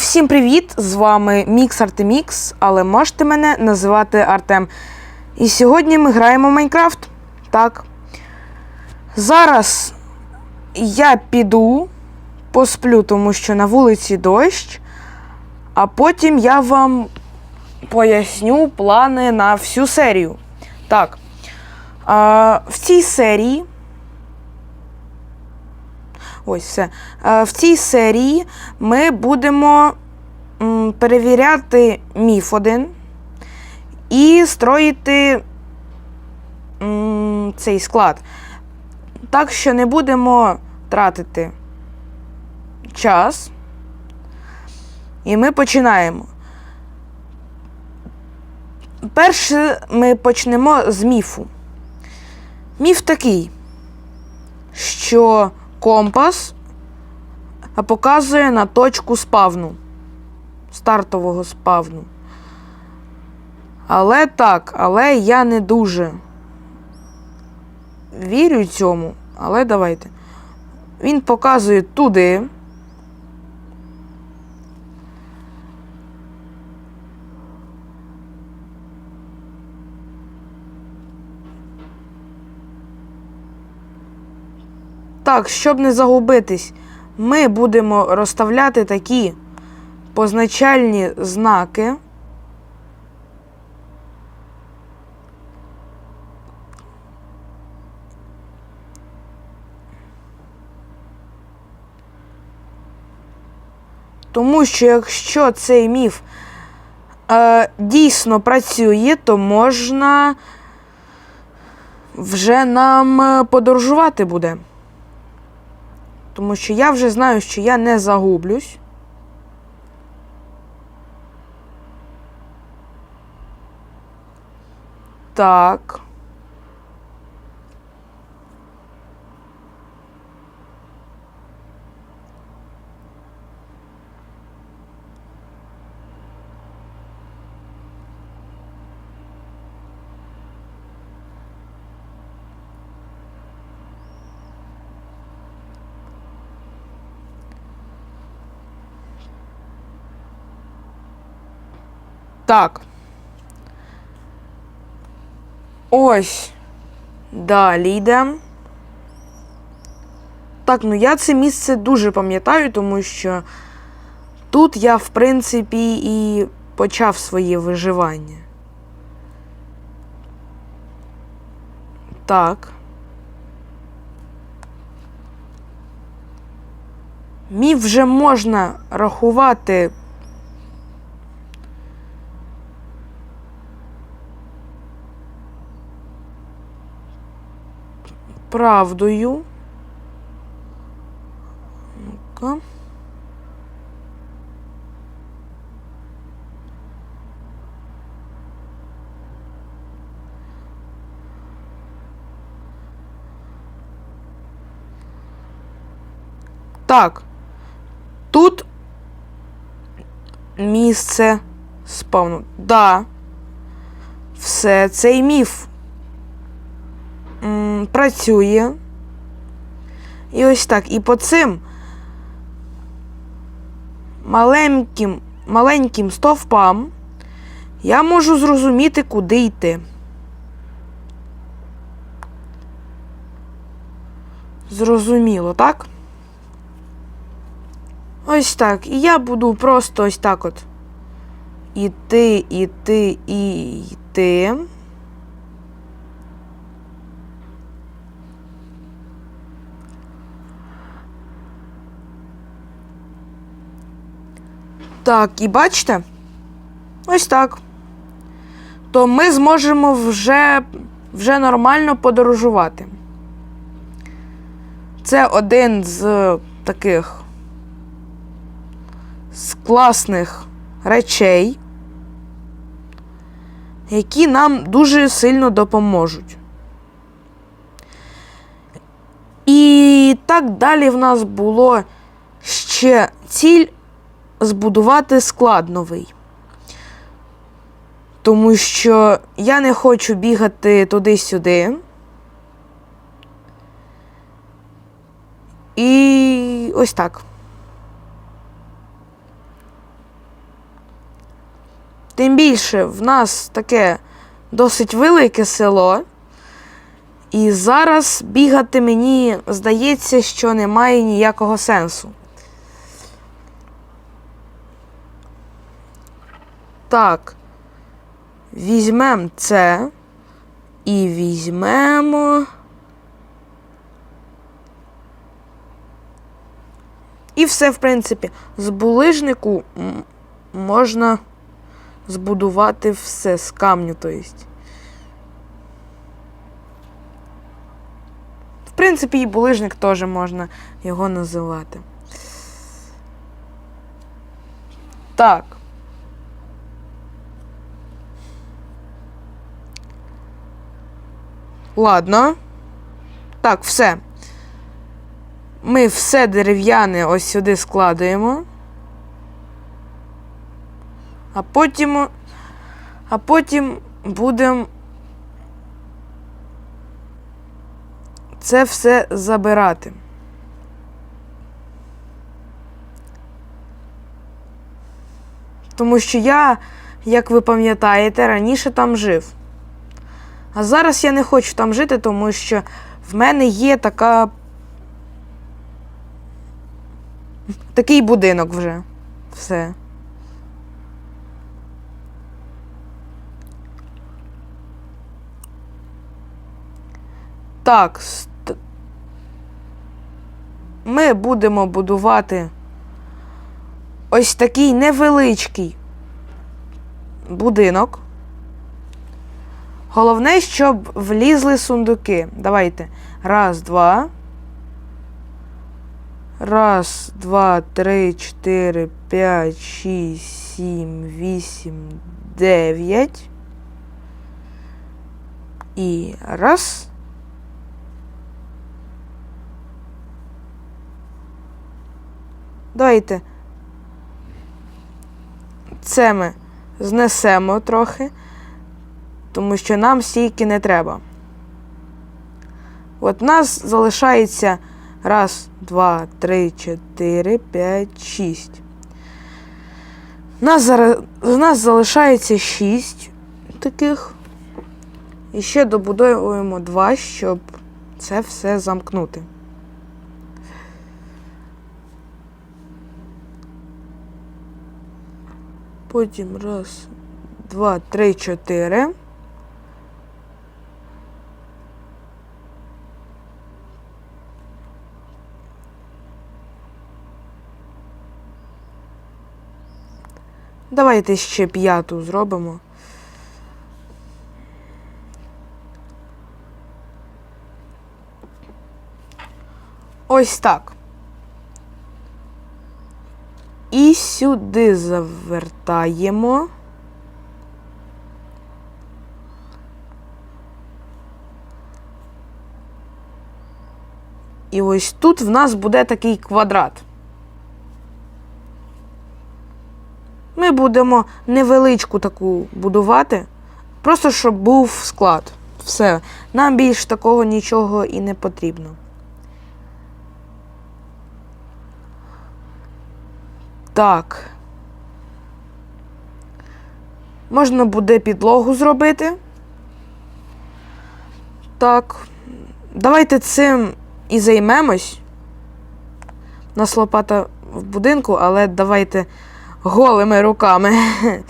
всім привіт! З вами Мікс Артемікс, але можете мене називати Артем. І сьогодні ми граємо в Майнкрафт. Так. Зараз я піду, посплю, тому що на вулиці дощ, а потім я вам поясню плани на всю серію. Так. А, в цій серії. Ось все. Е, В цій серії ми будемо перевіряти міф один і строїти цей склад. Так що не будемо тратити час. І ми починаємо. Перше ми почнемо з міфу. Міф такий, що компас показує на точку спавну, стартового спавну. Але так, але я не дуже вірю цьому, але давайте. Він показує туди. Так, щоб не загубитись, ми будемо розставляти такі позначальні знаки. Тому що якщо цей міф е, дійсно працює, то можна вже нам е, подорожувати буде. Тому що я вже знаю, що я не загублюсь. Так. Так. Ось. Далі йдемо. Так, ну я це місце дуже пам'ятаю, тому що тут я, в принципі, і почав своє виживання. Так. Мій вже можна рахувати правдою. Ну-ка. Так. Тут місце спавну. Да. Все, цей міф працює. І ось так. І по цим маленьким, маленьким стовпам я можу зрозуміти, куди йти. Зрозуміло, так? Ось так. І я буду просто ось так от. Іти, іти, і йти. Так, і бачите? Ось так. То ми зможемо вже, вже нормально подорожувати. Це один з таких з класних речей, які нам дуже сильно допоможуть. І так далі в нас було ще ціль збудувати склад новий. Тому що я не хочу бігати туди-сюди. І ось так. Тим більше в нас таке досить велике село. І зараз бігати мені здається, що немає ніякого сенсу. Так. Візьмемо це. І візьмемо. І все, в принципі, з булижнику можна збудувати все з камню, то есть. В принципі, і булижник теж можна його називати. Так. Ладно. Так, все. Ми все дерев'яне ось сюди складуємо. А потім. А потім будемо це все забирати. Тому що я, як ви пам'ятаєте, раніше там жив. А зараз я не хочу там жити, тому що в мене є така. Такий будинок вже. Все. Так. Ми будемо будувати ось такий невеличкий будинок. Головне, щоб влізли сундуки. Давайте. Раз, два. Раз, два, три, чотири, п'ять, шість, сім, вісім, дев'ять. І раз. Давайте. Це ми знесемо трохи тому що нам стільки не треба. От нас залишається раз, два, три, чотири, п'ять, шість. Нас зараз, з нас залишається шість таких. І ще добудовуємо два, щоб це все замкнути. Потім раз, два, три, чотири. Давайте ще п'яту зробимо. Ось так. І сюди завертаємо. І ось тут в нас буде такий квадрат. Ми будемо невеличку таку будувати, просто щоб був склад. Все. Нам більш такого нічого і не потрібно. Так. Можна буде підлогу зробити. Так. Давайте цим і займемось. У нас лопата в будинку, але давайте голими руками.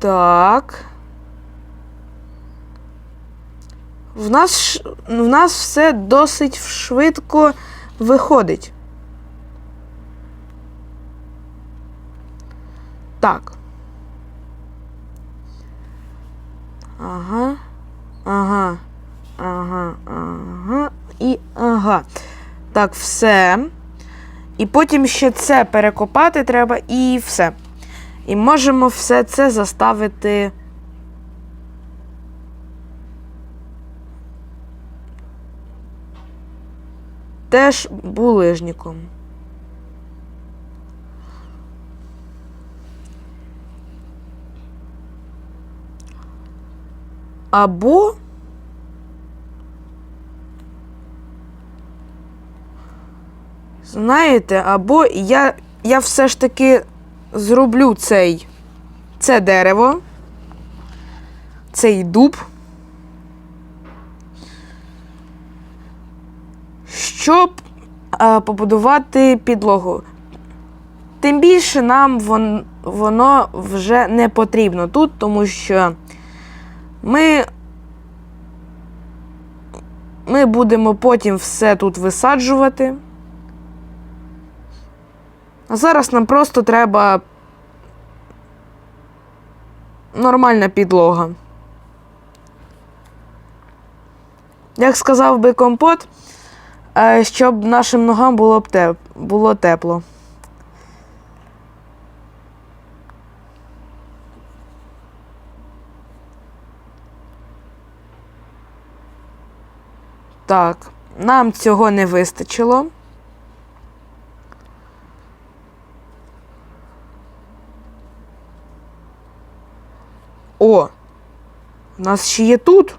Так. В нас, в нас все досить швидко виходить. Так. Ага. Ага. Ага. Ага. І ага. Так, все. І потім ще це перекопати треба і все. І можемо все це заставити. Теж булижником. Або. Знаєте, або я, я все ж таки зроблю цей. Це дерево. Цей дуб. Щоб е, побудувати підлогу. Тим більше нам вон, воно вже не потрібно тут, тому що ми, ми будемо потім все тут висаджувати. А зараз нам просто треба нормальна підлога. Як сказав би компот, е, щоб нашим ногам було б теп... було тепло. Так, нам цього не вистачило. О! У нас ще є тут.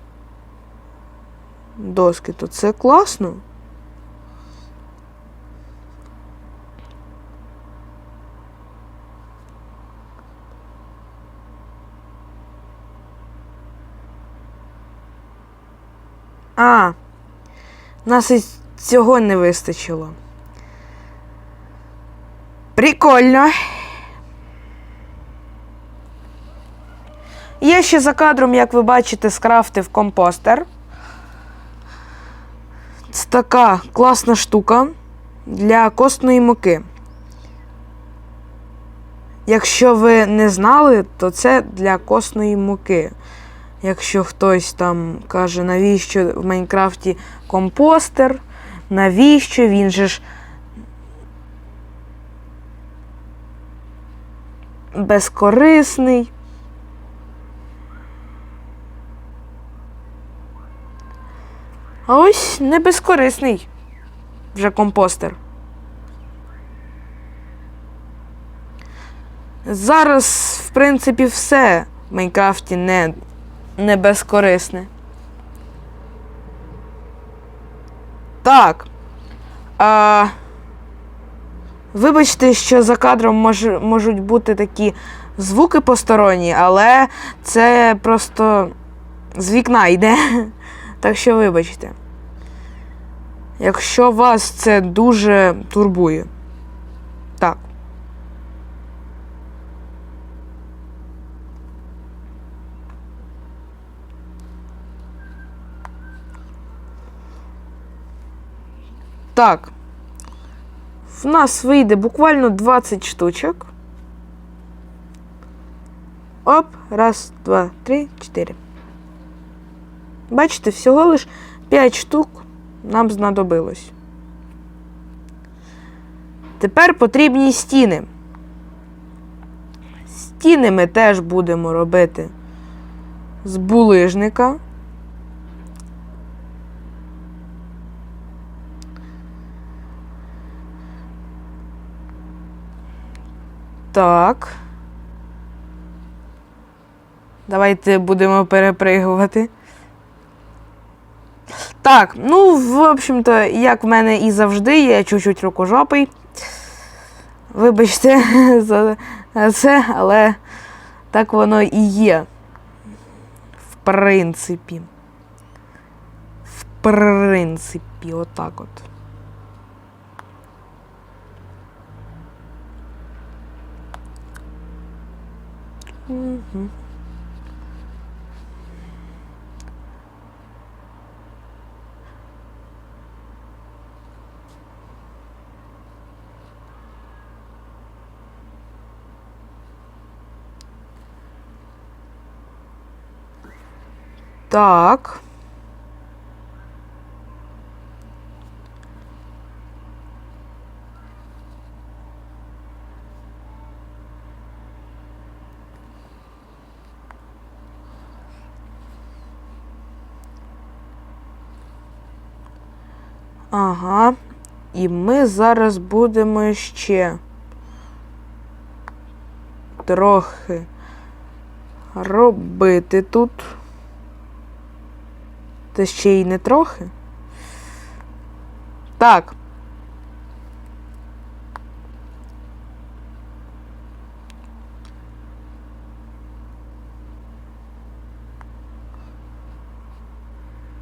Доски, то це класно. А, нас і цього не вистачило. Прикольно. Я ще за кадром, як ви бачите, скрафтив компостер. Це така класна штука для костної муки. Якщо ви не знали, то це для костної муки. Якщо хтось там каже, навіщо в Майнкрафті компостер, навіщо він же ж безкорисний. А ось не безкорисний вже компостер. Зараз, в принципі, все в Майнкрафті не, не безкорисне. Так. А, вибачте, що за кадром мож, можуть бути такі звуки посторонні, але це просто з вікна йде. Так що вибачте. Якщо вас це дуже турбує. Так. Так. В нас вийде буквально 20 штучок. Оп, раз, два, три, чотири. Бачите, всього лиш 5 штук нам знадобилось. Тепер потрібні стіни. Стіни ми теж будемо робити з булижника. Так. Давайте будемо перепригувати. Так, ну, в общем-то, як в мене і завжди, я чуть-чуть рукожопий. Вибачте за це, але так воно і є. В принципі. В принципі, отак от. Так. Ага. І ми зараз будемо ще трохи робити тут. Та ще й не трохи. Так.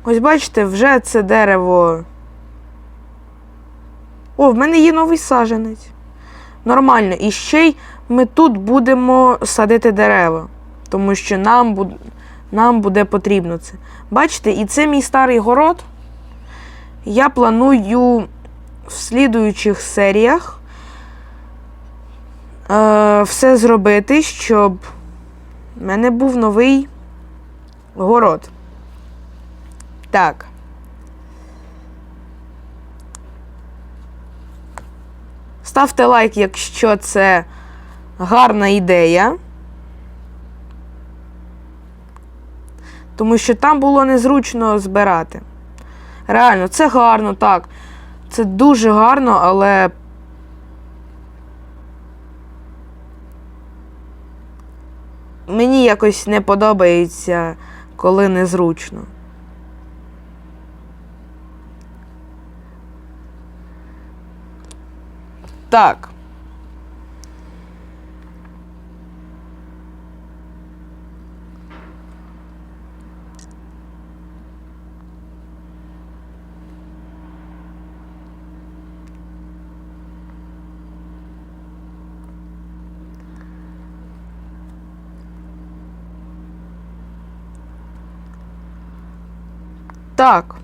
Ось бачите, вже це дерево. О, в мене є новий саженець. Нормально. І ще й ми тут будемо садити дерева. Тому що нам, буд... нам буде потрібно це. Бачите, і це мій старий город. Я планую в слідуючих серіях е, все зробити, щоб в мене був новий город. Так. Ставте лайк, якщо це гарна ідея. Тому що там було незручно збирати. Реально, це гарно, так. Це дуже гарно, але. Мені якось не подобається, коли незручно. Так. Так.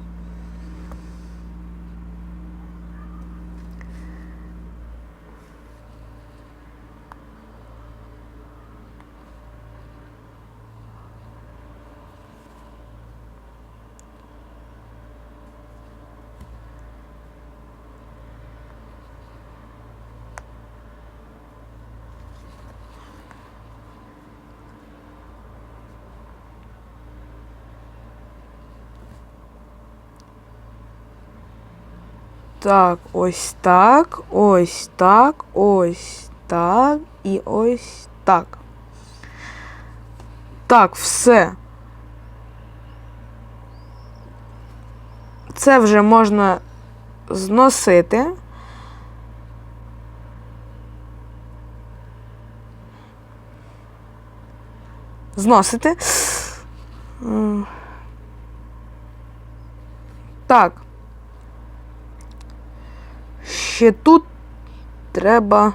Так, ось так, ось так, ось так і ось так. Так, все. Це вже можна зносити. Зносити. Так. Ще тут треба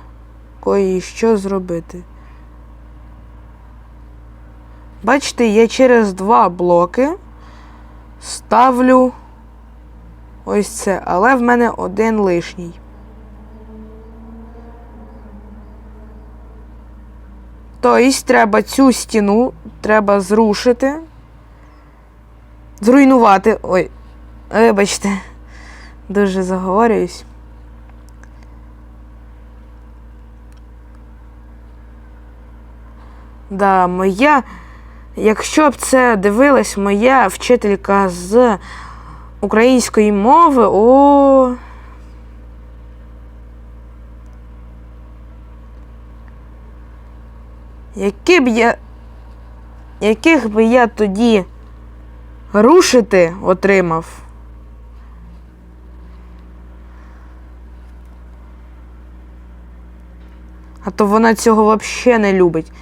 кое-що зробити. Бачите, я через два блоки ставлю ось це, але в мене один лишній. Тобто треба цю стіну треба зрушити. Зруйнувати. Ой, вибачте, дуже заговорююсь. Да, моя, якщо б це дивилась моя вчителька з української мови, о. Які б я. Яких би я тоді рушити отримав? А то вона цього взагалі не любить.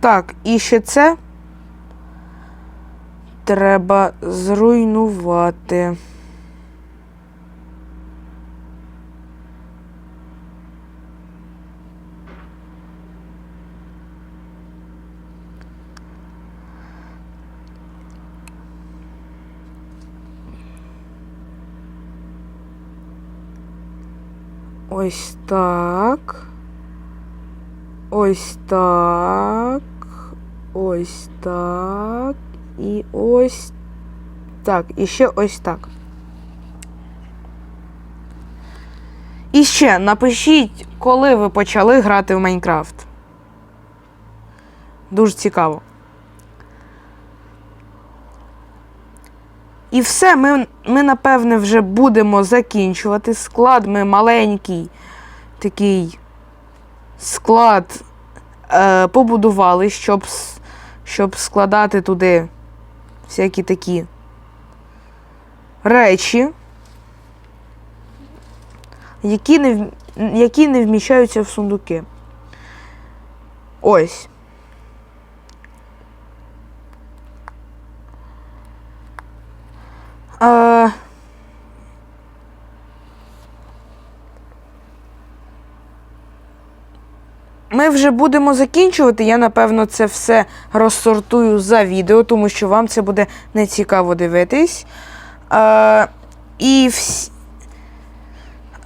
Так, і ще це треба зруйнувати. Ось так. Ось так. Ось так. І ось так. І ще ось так. І ще напишіть, коли ви почали грати в Майнкрафт. Дуже цікаво. І все, ми, ми напевне вже будемо закінчувати. Склад ми маленький такий склад е, побудували, щоб, щоб складати туди всякі такі речі, які не, які не вміщаються в сундуки. Ось. Е, Ми вже будемо закінчувати. Я, напевно, це все розсортую за відео, тому що вам це буде нецікаво дивитись. Е, і всі,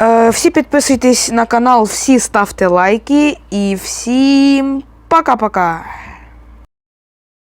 е, всі підписуйтесь на канал, всі ставте лайки і всім пока-пока.